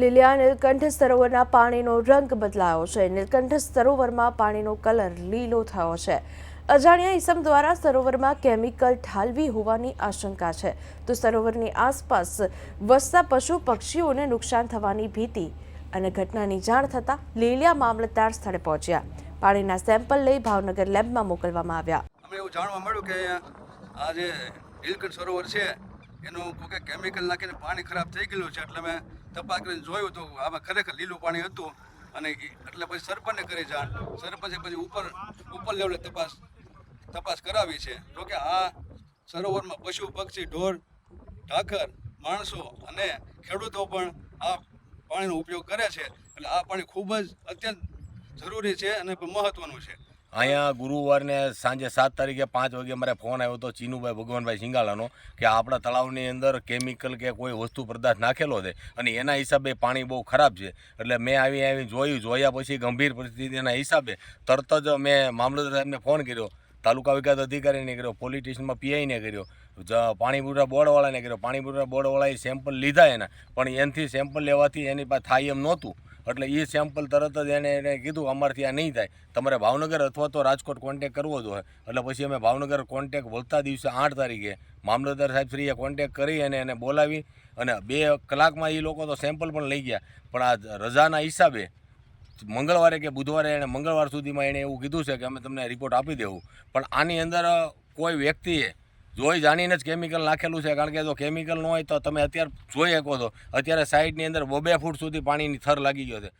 લીલિયા નીલકંઠ સરોવરના પાણીનો રંગ બદલાયો છે. નીલકંઠ સરોવરમાં પાણીનો કલર લીલો થયો છે. અજાણ્યા ઇસમ દ્વારા સરોવરમાં કેમિકલ ઠાલવી હોવાની આશંકા છે. તો સરોવરની આસપાસ વસતા પશુ પક્ષીઓને નુકસાન થવાની ભીતિ અને ઘટનાની જાણ થતાં લીલિયા મામલતદાર સ્થળે પહોંચ્યા. પાણીના સેમ્પલ લઈ ભાવનગર લેબમાં મોકલવામાં આવ્યા. અમે એવું જાણવા મળ્યું કે આ નીલકંઠ સરોવર છે. એનું કોઈ કેમિકલ નાખીને પાણી ખરાબ થઈ ગયેલું છે એટલે મેં તપાસ કરીને જોયું તો આમાં ખરેખર લીલું પાણી હતું અને એટલે પછી સરપંચને કરી જાણ. સરપંચે પછી ઉપર ઉપર લેવલે તપાસ તપાસ કરાવી છે. જોકે આ સરોવરમાં પશુ, પક્ષી, ઢોર ઢાખર માણસો અને ખેડૂતો પણ આ પાણીનો ઉપયોગ કરે છે. એટલે આ પાણી ખૂબ જ અત્યંત જરૂરી છે અને મહત્ત્વનું છે. અહીંયા ગુરુવારને સાંજે સાત તારીખે પાંચ વાગે મારે ફોન આવ્યો હતો ચીનુભાઈ, ભગવાનભાઈ સિંગાલાનો કે આપણા તળાવની અંદર કેમિકલ કે કોઈ વસ્તુ પદાર્થ નાખેલો છે અને એના હિસાબે પાણી બહુ ખરાબ છે. એટલે મેં આવી આવી જોયું, જોયા પછી ગંભીર પરિસ્થિતિના હિસાબે તરત જ મેં મામલતદાર સાહેબને ફોન કર્યો, તાલુકા વિકાસ અધિકારીને કર્યો પોલીસ પીઆઈને કર્યો, જ પાણી બોર્ડવાળાને કર્યો. પાણીપુરા બોર્ડવાળાએ સેમ્પલ લીધા એના, પણ એનાથી સેમ્પલ લેવાથી એની પાસે થાય એમ નહોતું. એટલે એ સેમ્પલ તરત જ એને એને કીધું, અમારથી આ નહીં થાય. તમારે ભાવનગર અથવા તો રાજકોટ કોન્ટેક કરવો જોઈએ એટલે પછી અમે ભાવનગર કોન્ટેક વળતા દિવસે આઠ તારીખે મામલતદાર સાહેબ શ્રીએ કોન્ટેક કરી અને એને બોલાવી અને બે કલાકમાં એ લોકો તો સેમ્પલ પણ લઈ ગયા. પણ આ રજાના હિસાબે મંગળવારે કે બુધવારે એણે મંગળવાર સુધીમાં એણે એવું કીધું છે કે અમે તમને રિપોર્ટ આપી દેવું. પણ આની અંદર કોઈ વ્યક્તિએ જોઈ જાણીને જ કેમિકલ નાખેલું છે. કારણ કે જો કેમિકલ ન હોય તો તમે અત્યારે જોઈ શકો છો. અત્યારે સાઈડની અંદર બબે ફૂટ સુધી પાણીની થર લાગી ગયો છે.